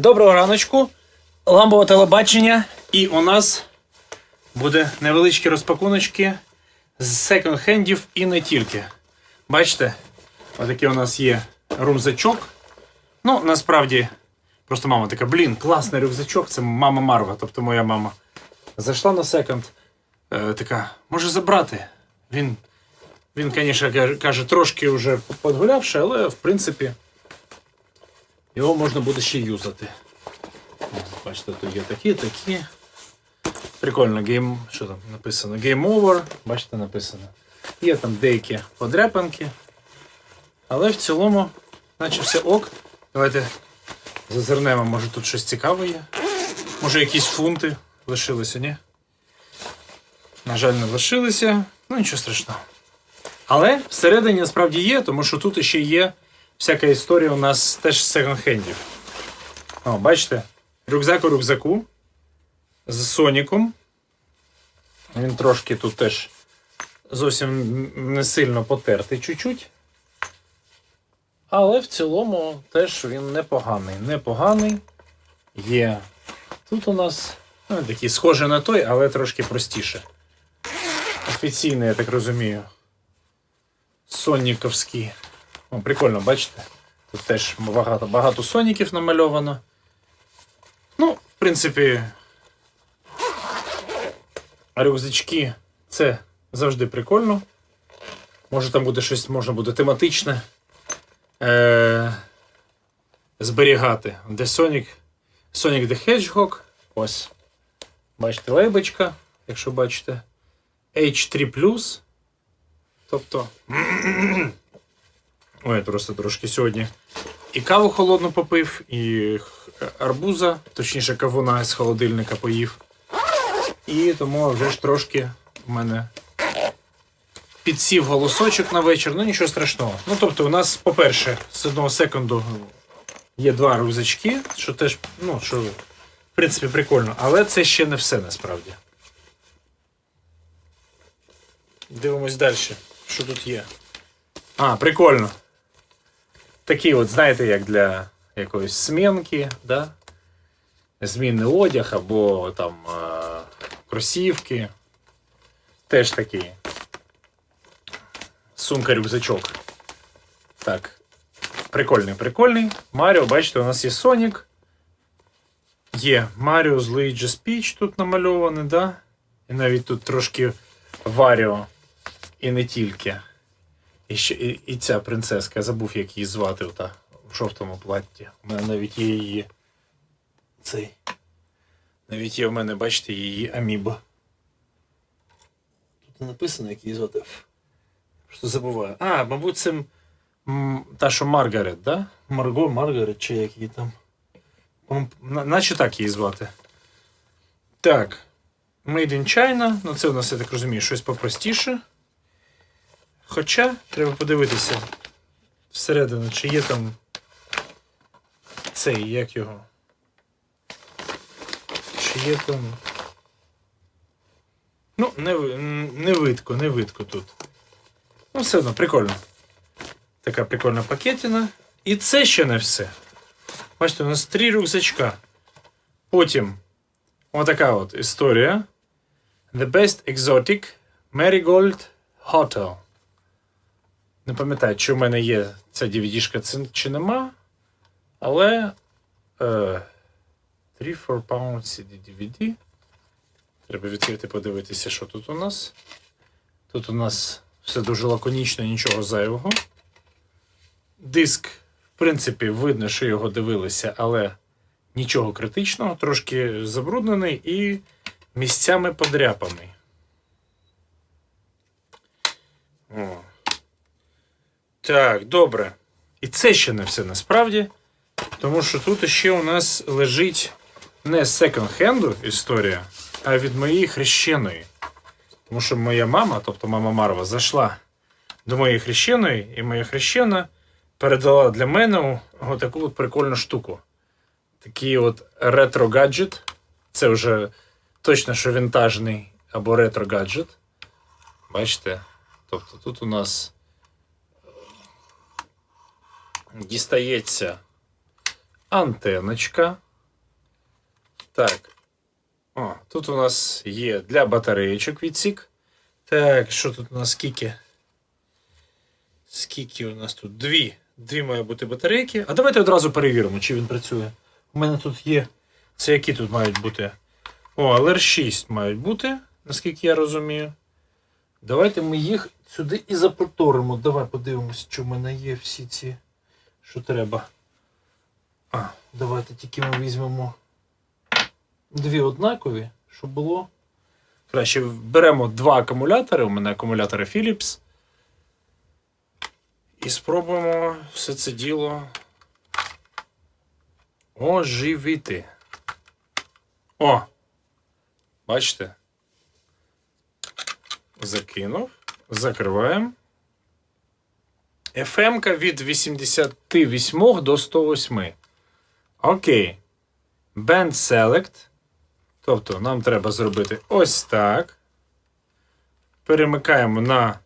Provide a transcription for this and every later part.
Доброго раночку. Ламбове телебачення. І у нас буде невеличкі розпакуночки з секонд-хендів і не тільки. Бачите, отакий у нас є рюкзачок. Ну, насправді, просто мама така, блін, класний рюкзачок. Це мама Марва, тобто моя мама. Зайшла на секонд. Е, така, може забрати. Він, він, звісно, каже- каже, трошки вже подгулявши, але в принципі. Його можна буде ще юзати. Бачите, тут є такі, такі. Прикольно, гейм. Що там написано? Game over. Бачите, написано. Є там деякі подряпинки. Але в цілому, наче все ок. Давайте зазирнемо, може тут щось цікаве є. Може якісь фунти лишилися, ні? На жаль, не лишилися. Ну нічого страшного. Але всередині насправді є, тому що тут ще є всяка історія у нас теж з секонд-хендів. О, бачите? Рюкзак у рюкзаку з Соніком. Він трошки тут теж зовсім не сильно потертий чуть-чуть. Але в цілому теж він непоганий. Непоганий. Є. Тут у нас ну, такий схожий на той, але трошки простіше. Офіційний, я так розумію. Соніковський. О, прикольно, бачите? Тут теж багато, багато соніків намальовано. Ну, в принципі, рюкзачки це завжди прикольно. Може там буде щось можна буде тематичне е- зберігати. Де Sonic, Sonic the Hedgehog. Ось. Бачите, лейбочка, якщо бачите. H3. Тобто. Ой, я просто трошки сьогодні і каву холодну попив, і арбуза, точніше кавуна з холодильника поїв. І тому вже ж трошки в мене підсів голосочок на вечір, ну нічого страшного. Ну тобто, у нас, по-перше, з одного секунду є два рюкзачки, що теж, ну, що, в принципі, прикольно, але це ще не все насправді. Дивимось далі, що тут є. А, прикольно. Такі от, знаєте, як для якоїсь смінки, да? змінний одяг або там кросівки. Теж такий. Сумка-рюкзачок. Так. Прикольний, прикольний. Маріо, бачите, у нас є Сонік. Є Маріо з Luigi Speech тут намальований, да? І навіть тут трошки Варіо. І не тільки. І, ще, і, і ця принцеска, я забув, як її звати ота, в жовтому платті. У мене навіть є її. Цей. Навіть є в мене, бачите, її аміба. Тут не написано, як її звати. Що забуваю. А, мабуть, це та, що Маргарет, да? Марго, Маргарет, чи як її там. Наче так її звати. Так. Made in China. Ну, це у нас, я так розумію, щось попростіше. Хоча треба подивитися всередину, чи є там цей, як його. Чи є там. Ну, не, не видко, не видко тут. Ну, все одно, прикольно. Така прикольна пакетина. І це ще не все. Бачите, у нас три рюкзачка. Потім отака от історія. The Best Exotic Marigold Hotel. Не пам'ятаю, чи в мене є ця DVD-шка чи нема. Але е, 3-4 pound CD DVD. Треба відкрити подивитися, що тут у нас. Тут у нас все дуже лаконічно, нічого зайвого. Диск, в принципі, видно, що його дивилися, але нічого критичного, трошки забруднений і місцями подряпаний. О. Так, добре. І це ще не все насправді. Тому що тут ще у нас лежить не з секонд-хенду історія, а від моєї хрещеної. Тому що моя мама, тобто мама Марва, зайшла до моєї хрещеної, і моя хрещена передала для мене таку от прикольну штуку. Такий от ретро-гаджет. Це вже точно, що вінтажний або ретро-гаджет. Бачите? Тобто тут у нас дістається антеночка. Так. О, тут у нас є для батареєчок відсік. Так, що тут у нас скільки? Скільки у нас тут? Дві. Дві має бути батарейки. А давайте одразу перевіримо, чи він працює. У мене тут є. Це які тут мають бути? О, LR6 мають бути, наскільки я розумію. Давайте ми їх сюди і запроторимо. Давай подивимось, чи в мене є всі ці, що треба. А, давайте тільки ми візьмемо дві однакові, щоб було. Краще беремо два акумулятори. У мене акумулятори Philips. І спробуємо все це діло оживити. О! Бачите? Закинув. Закриваємо. FM від 88 до 108. Окей. Band Select. Тобто нам треба зробити ось так. Перемикаємо на.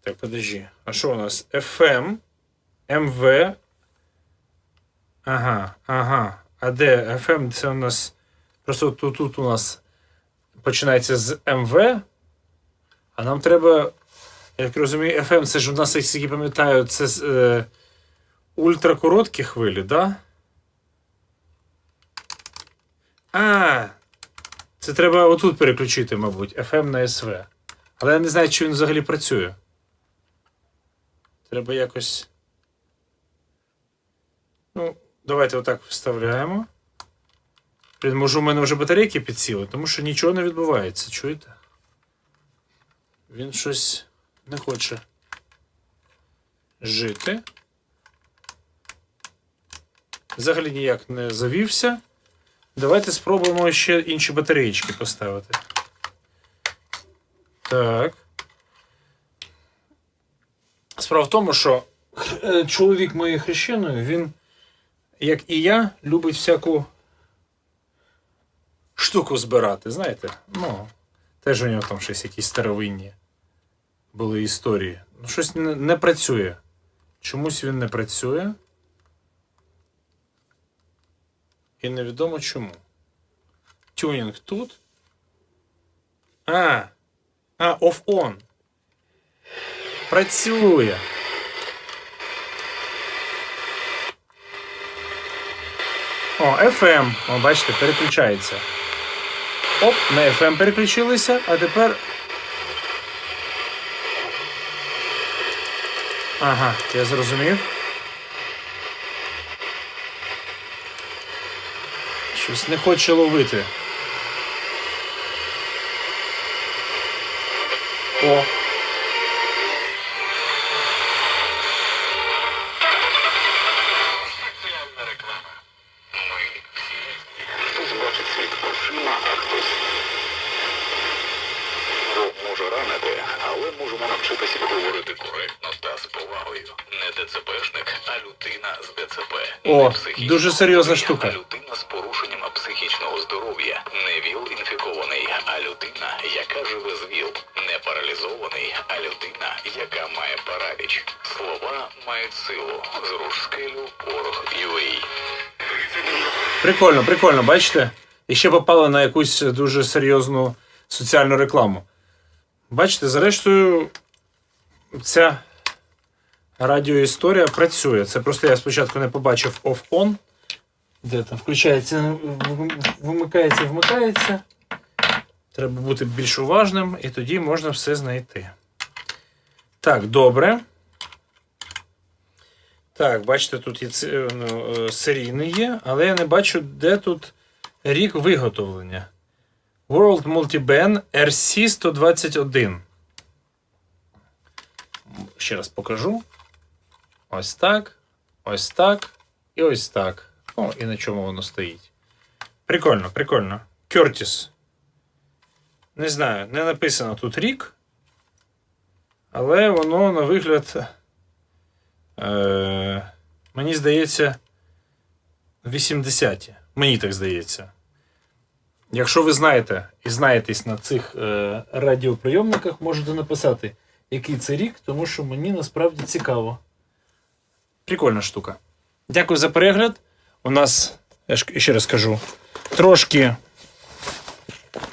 Так, подожди. А що у нас? FM, MV. Ага, ага. А де FM? Це у нас. Просто тут, тут у нас починається з МВ. А нам треба. Як розумію, FM, це ж у нас, як пам'ятаю, це е, ультракороткі хвилі, да? А, це треба отут переключити, мабуть, FM на СВ. Але я не знаю, чи він взагалі працює. Треба якось. Ну, давайте отак вставляємо. Блін, може, у мене вже батарейки підсіли, тому що нічого не відбувається, чуєте? Він щось не хоче жити. Взагалі ніяк не завівся. Давайте спробуємо ще інші батареїчки поставити. Так. Справа в тому, що е, чоловік моєї хрещеної, він, як і я, любить всяку штуку збирати, знаєте? Ну, теж у нього там щось якісь старовинні були історії. Ну, щось не, не працює. Чомусь він не працює. І невідомо чому. Тюнінг тут. А. А, off-on. Працює. О, FM. О, бачите, переключається. Оп, на FM переключилися, а тепер. Ага, я зрозумів. Щось не хоче ловити. О. ДЦПшник, а людина з ДЦП. О, дуже серйозна штука. Людина з порушенням психічного здоров'я. Не ВІЛ інфікований, а людина, яка живе з ВІЛ. Не паралізований, а людина, яка має параліч. Слова мають силу. Зруш скелю, порох UA. Прикольно, прикольно, бачите? І ще попали на якусь дуже серйозну соціальну рекламу. Бачите, зрештою, ця радіоісторія працює. Це просто я спочатку не побачив off-on. Де там включається, вим- вимикається, вмикається. Треба бути більш уважним, і тоді можна все знайти. Так, добре. Так, бачите, тут є ну, е, серійний є, але я не бачу, де тут рік виготовлення. World Multiband RC121. Ще раз покажу. Ось так. Ось так. І ось так. О, і на чому воно стоїть. Прикольно, прикольно. Curtis. Не знаю, не написано тут рік. Але воно на вигляд. Е, мені здається, 80-ті. Мені так здається. Якщо ви знаєте і знаєтесь на цих е, радіоприйомниках, можете написати, який це рік, тому що мені насправді цікаво. Прикольна штука. Дякую за перегляд. У нас Я ще раз кажу. Трошки.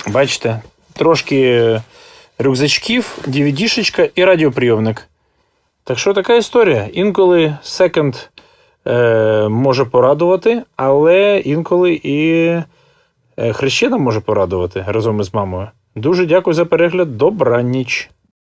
Бачите, трошки рюкзачків, DVD-шечка і радіоприйомник. Так що така історія. Інколи секонд е, може порадувати, але інколи і е, хрещена може порадувати разом із мамою. Дуже дякую за перегляд. Добраніч.